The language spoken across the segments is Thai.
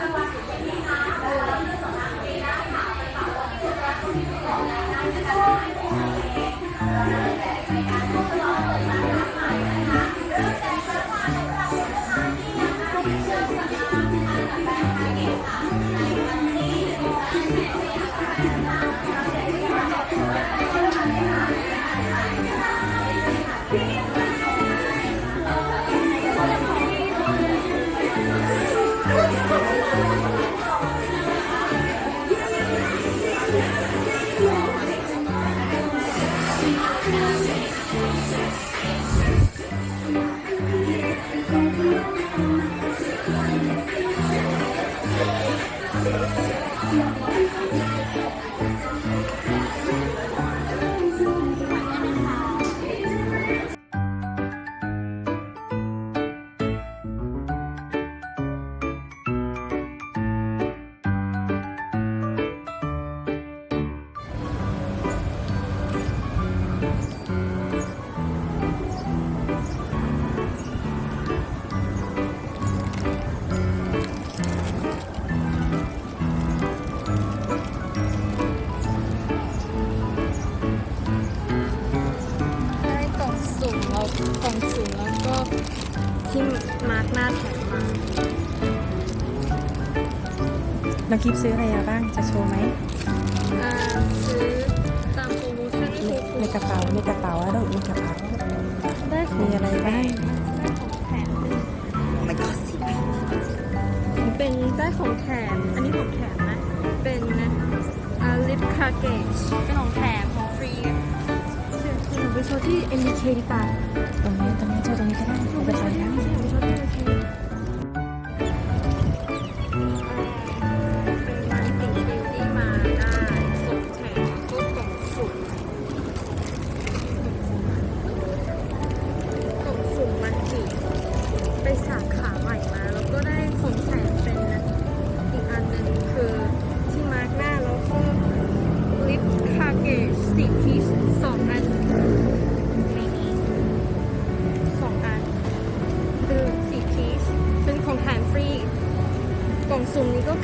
ได้ กหน้าแถมมาน้องกิฟซื้ออะไรมาบ้างจะโชว์ไหมอ่าซื้อตามโปรโมชั่นที่ถูกในกระเป๋าในกระเป๋าอะลูกในกระเป๋าได้ขอมีงอะไรบ้างได้ของแถมเป็นได้ของแถมอันนี้ของแถมนะ เป็นอ่าลิปคาเกจเป็นของแถมของฟรีเดี๋ยวหนูไปโชว์ที่ MBK ดีกว่าตรงนี้ตรงนี้โชว์ตรงนี้ก็ได้เอาไปใส่แล้ว สุ่มนี้ก็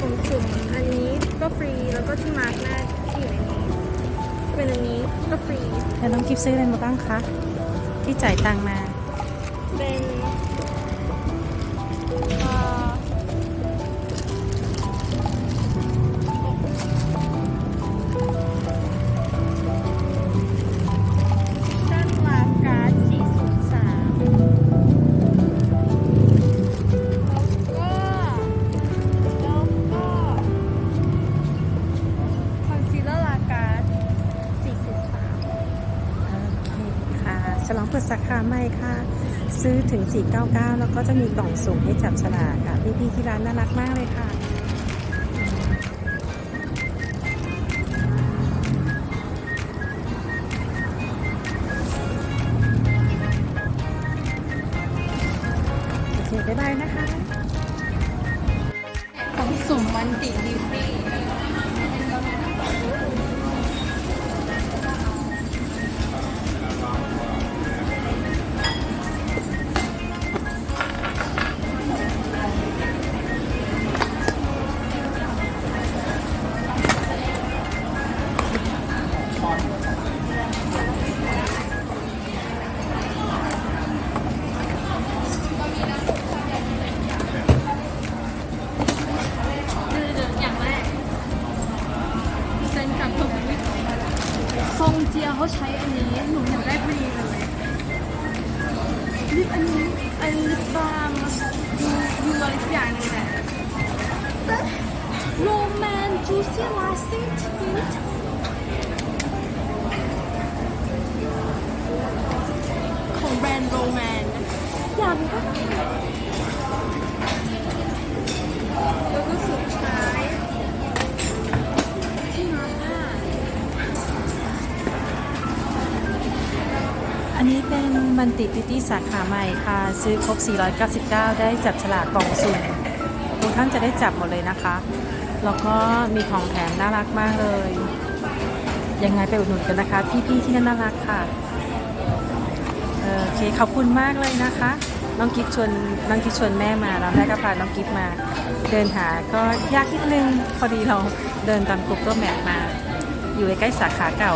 กล่องสุ่มอันนี้ก็ฟรีแล้วก็ที่มาร์กหน้าที่อยู่ในนี้เป็นอันนี้ก็ฟรีแล้วน้องกิฟซื้ออะไรมาบ้างคะที่จ่ายตังค์มา เป็น ฉลองเปิดสาขาใหม่ค่ะ ซื้อถึง 499 แล้วก็จะมีกล่องสุ่มให้จับฉลากค่ะ พี่ๆที่ร้านน่ารักมากเลยค่ะโอเคบ๊ายบายนะคะ ของสุ่มวันติดิฟฟี่ ทรงเจียเขาใช้อันนี้หนูอยากได้พอดีเลยลิปอันนี้อันลิปบาล์มยูยูอะไรสักอย่างหนึงแหละโรแมนจูซี่ลาสติ้งทินของแบรนด์โรแมนอยากได้ อันนี้เป็นมันติบิตี้สาขาใหม่ค่ะ ซื้อครบ 499 ได้จับฉลากกล่องสุ่มทุกท่านจะได้จับหมดเลยนะคะ แล้วก็มีของแถมน่ารักมากเลย ยังไงไปอุดหนุนกันนะคะ พี่ๆที่นั่นน่ารักค่ะเออโอเคขอบคุณมากเลยนะคะน้องกิฟชวนน้องกิฟชวนแม่มาแล้วแม่ก็พาน้องกิฟมา เดินหาก็ยากนิดนึงพอดีเราเดินตาม Google Map มา อยู่ใกล้สาขาเก่า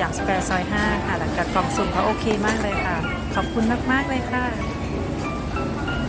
ยามสแควร์ซอย 5 ค่ะหลังจากกล่องสุ่มเขาโอเคมากเลยค่ะ ขอบคุณมาก ๆ เลยค่ะ